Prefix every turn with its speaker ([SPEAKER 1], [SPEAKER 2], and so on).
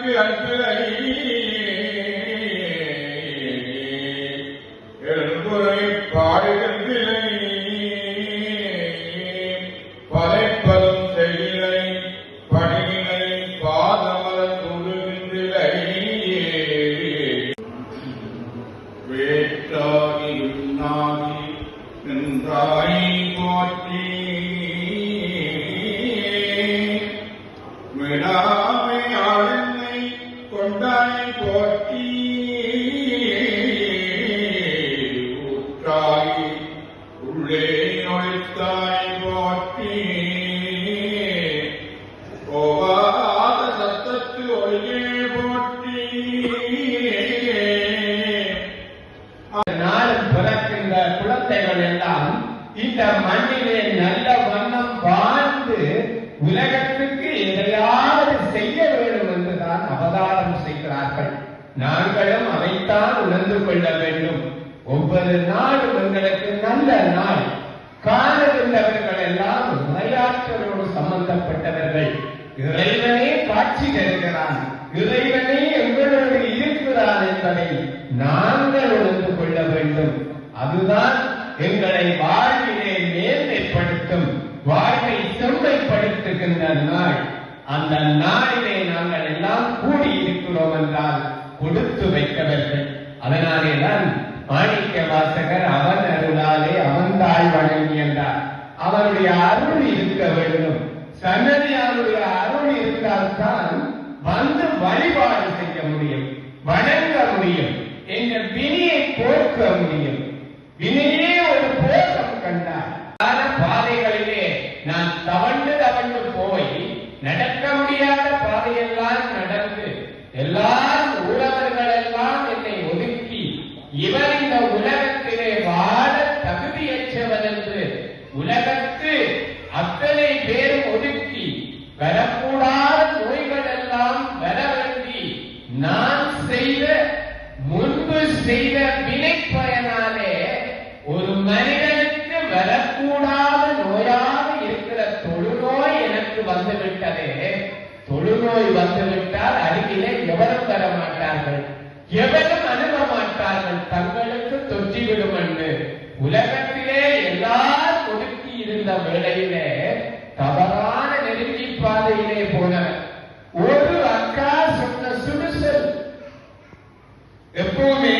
[SPEAKER 1] எனக்கு அன்பரை எழும்புரை பாடுகின்றனை பதைப்பதும் செய்லை பணியினை பாதமலர் வேற்றாகி உண்ணாகி நின்றாயே.
[SPEAKER 2] குழந்தைகள் எல்லாம் இந்த மண்ணிலே நல்ல வண்ணம் வாழ்ந்து உலகத்துக்கு எதையாவது செய்ய வேண்டும் என்றுதான் அவதாரம் செய்கிறார்கள். நாங்களும் அதைத்தான் உணர்ந்து கொள்ள வேண்டும். ஒவ்வொரு நாளும் எங்களுக்கு நல்ல நாள். காணுகின்றவர்கள் எல்லாம் விளையாட்டோடு சம்பந்தப்பட்டவர்கள். இறைவனே காட்சி தருகிறான். என்பதை நாங்கள் உணர்ந்து கொள்ள வேண்டும். அதுதான் எங்களை வாழ்விலே மேன்மைப்படுத்தும் வாழ்வை செம்மைப்படுத்துகின்ற நாள். அந்த நாளிலே நாங்கள் எல்லாம் கூடி இருக்கிறோம் என்றால் கொடுத்து வைத்தவர்கள். அதனாலே தான் மாணிக்க வாசகர் அவன் அருளாலே அவன் தாய் வழங்கி என்றார். அவருடைய அருள் இருக்க வேண்டும். சன்னதியாருடைய அருள் இருந்தால்தான் வந்து வழிபாடு செய்ய முடியும் வணங்க முடியும் எங்கள் வினியை போக்க முடியும் வினையே ஒரு போக்கம் கண்டார். பாதைகளிலே நான் தவண்டு தவண்டு போய் நடக்க முடியாத பாதையெல்லாம் நடந்து எல்லாரும் உறவர்கள் எல்லாம் என்னை ஒதுக்கி இவர் இந்த உலகத்திலே வாழ தகுதியற்றவர் என்று உலகத்து அத்தனை பேரும் ஒதுக்கி வரக்கூடாத நோய்கள் எல்லாம் வர வேண்டி நான் செய்த முன்பு செய்த நோய் வந்துவிட்டால் அருகிலே எவரும் வர மாட்டார்கள் எவரும் அணுக மாட்டார்கள் தங்களுக்கு தொற்றிவிடும் என்று உலகத்திலே எல்லார் ஒடுக்கி இருந்த வேளையிலே தவறான நெருங்கி பாதையிலே போன ஒரு அக்கா சொன்ன சுடுசல் எப்பவுமே